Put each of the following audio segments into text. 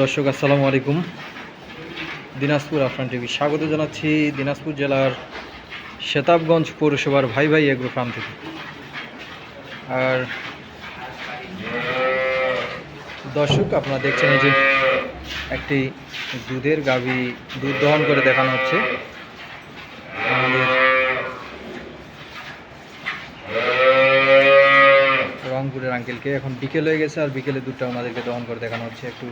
দর্শক, আসসালামু আলাইকুম। দিনাজপুর আফরান টিভি স্বাগত জানাচ্ছি দিনাজপুর জেলার শেতাবগঞ্জ পৌরসভার ভাই ভাই এগ্রো ফার্ম থেকে। আর দর্শক, আপনারা দেখছেন এই যে একটি দুধের গাভী দুধ দহন করে দেখানো হচ্ছে আমাদের আঙ্কেলকে এখন বিকেল হয়ে গেছে আর বিকেলে দুধটা ওনাদেরকে দহন করে দেখানো হচ্ছে একটু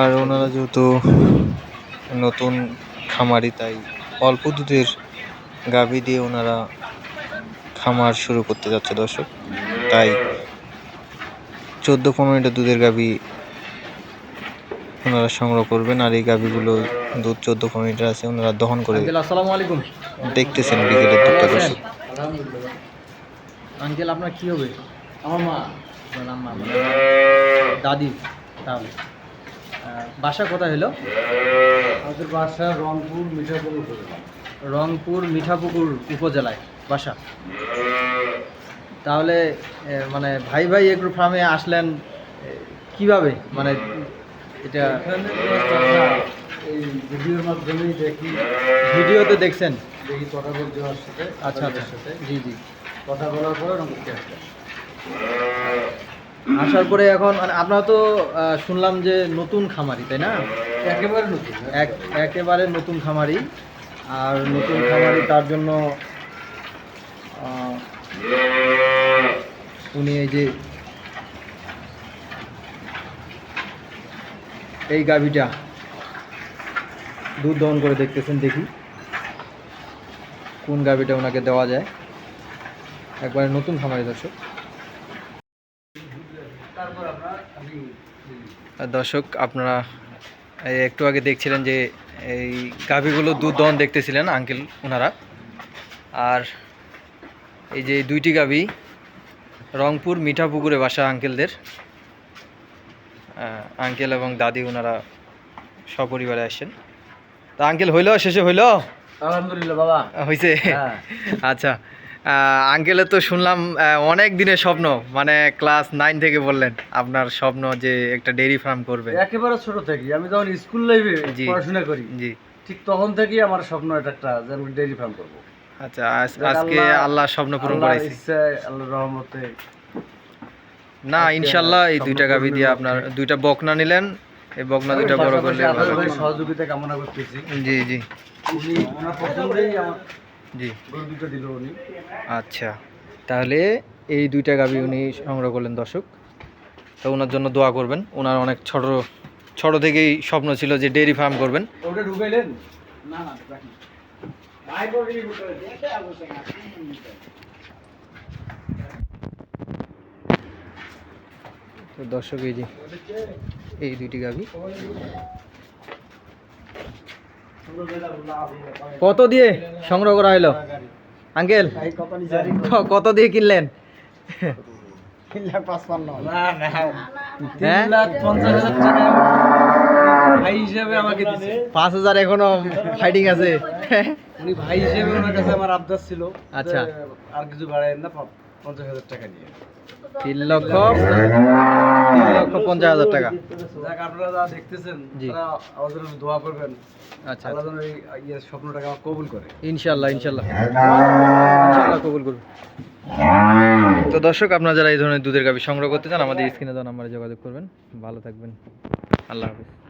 আর ওনারা যেহেতু নতুন খামারি তাই অল্প দুধের গাভী দিয়ে ওনারা খামার শুরু করতে যাচ্ছে দর্শক। তাই চোদ্দ পনেরো লিটার দুধের গাভী ওনারা সংগ্রহ করবেন আর এই গাভীগুলো দুধ চোদ্দ পনেরো লিটার আছে ওনারা দহন করে আসসালামু আলাইকুম। দেখতেছেন বিকেলের দুধটা দর্শক। আঙ্কেল আপনার কি হবে? আমার মা আম্মা দাদি তাহলে বাসা কোথায় হলো? আমাদের বাসা রংপুর মিঠাপুর উপজেলা রংপুর মিঠাপুকুর উপজেলায় বাসা। তাহলে মানে ভাই ভাই এগ্রো ফার্মে আসলেন কীভাবে? মানে এটা এই ভিডিওর মাধ্যমেই দেখি। ভিডিওতে দেখছেন? দেখি কথা ওর সাথে আচ্ছা আচ্ছা। জি জি। কথা বলার পরে রংপুরকে আসলাম আসার পরে এখন মানে আপনারা তো শুনলাম যে নতুন খামারি তাই না? একেবারে নতুন এক একেবারে নতুন খামারি আর নতুন খামারি তার জন্য উনি এই যে এই গাভিটা দুধ দহন করে দেখতেছেন দেখি। কোন গাভিটা ওনাকে দেওয়া যায়? একবারে নতুন খামারি দর্শক তারপর আমরা আমি আর দর্শক আপনারা একটু আগে দেখছিলেন যে এই গাভীগুলো দুধ দহন দেখতেছিলেন আঙ্কেল ওনারা। আর এই যে দুইটি গাভী রংপুর মিঠাপুকুরে বাসা আঙ্কেলদের। আঙ্কেল এবং দাদি ওনারা সপরিবারে আসছেন। তা আঙ্কেল হইল? শেষে হইল? আলহামদুলিল্লাহ বাবা। হয়েছে হ্যাঁ। আচ্ছা। আঙ্কেলের তো শুনলাম অনেক দিনের স্বপ্ন। মানে ক্লাস নাইন থেকে বললেন আপনার স্বপ্ন যে একটা ডেইরি ফার্ম করবে। একেবারে ছোট থেকে আমি যখন স্কুল লাইফে পড়াশোনা করি জি। ঠিক তখন থেকেই আমার স্বপ্ন এটা একটা যে আমি ডেইরি ফার্ম করব। আচ্ছা আজকে আল্লাহ- স্বপ্ন পূরণ করাইছে। আল্লাহর রহমতে না ইনশাল্লাহ এই দুইটা গাভী দিয়ে আপনার দুইটা বকনা নিলেন এই বকনা দুইটা বড় করলে সহযোগিতা কামনা করতেছি। জি জি। উনি ওনার পছন্দেই আমার জি। গরু দুটো দিল উনি। আচ্ছা। তাহলে এই দুইটা গাভী উনি সংগ্রহ করলেন দর্শক। তো ওনার জন্য দোয়া করবেন। ওনার অনেক ছোট ছোট থেকেই স্বপ্ন ছিল যে ডেইরি ফার্ম করবেন। ওটা ঢুকাইলেন? না না তো দর্শক এই যে এই দুইটি গাভী। কত দিয়ে সংগ্রহ করা হলো আঙ্কেল কত দিয়ে কিনলেন? হ্যাঁ? হাজার টাকা ভাই আমাকে দিছে। পাঁচ হাজার এখনও ফাইটিং আছে। উনি ভাই হিসেবে ওনার কাছে আমার আবদার ছিল। আচ্ছা। আর কিছু বাড়ায় না পঞ্চাশ হাজার টাকা নিয়ে। তিন লক্ষ তিন লক্ষ পঞ্চাশ হাজার টাকা। যাক আপনারা যা দেখতেছেন তারা আমাদের জন্য দোয়া করবেন। আচ্ছা। আল্লাহ যেন এই স্বপ্নটাকে আমার কবুল করে। ইনশাল্লাহ ইনশাল্লাহ। ইনশাল্লাহ কবুল করুন। তো দর্শক আপনারা যারা এই ধরনের দুধের গাভী সংগ্রহ করতে চান আমাদের স্ক্রিনে দেওয়া নাম্বারে যোগাযোগ করবেন। ভালো থাকবেন। আল্লাহ হাফিজ।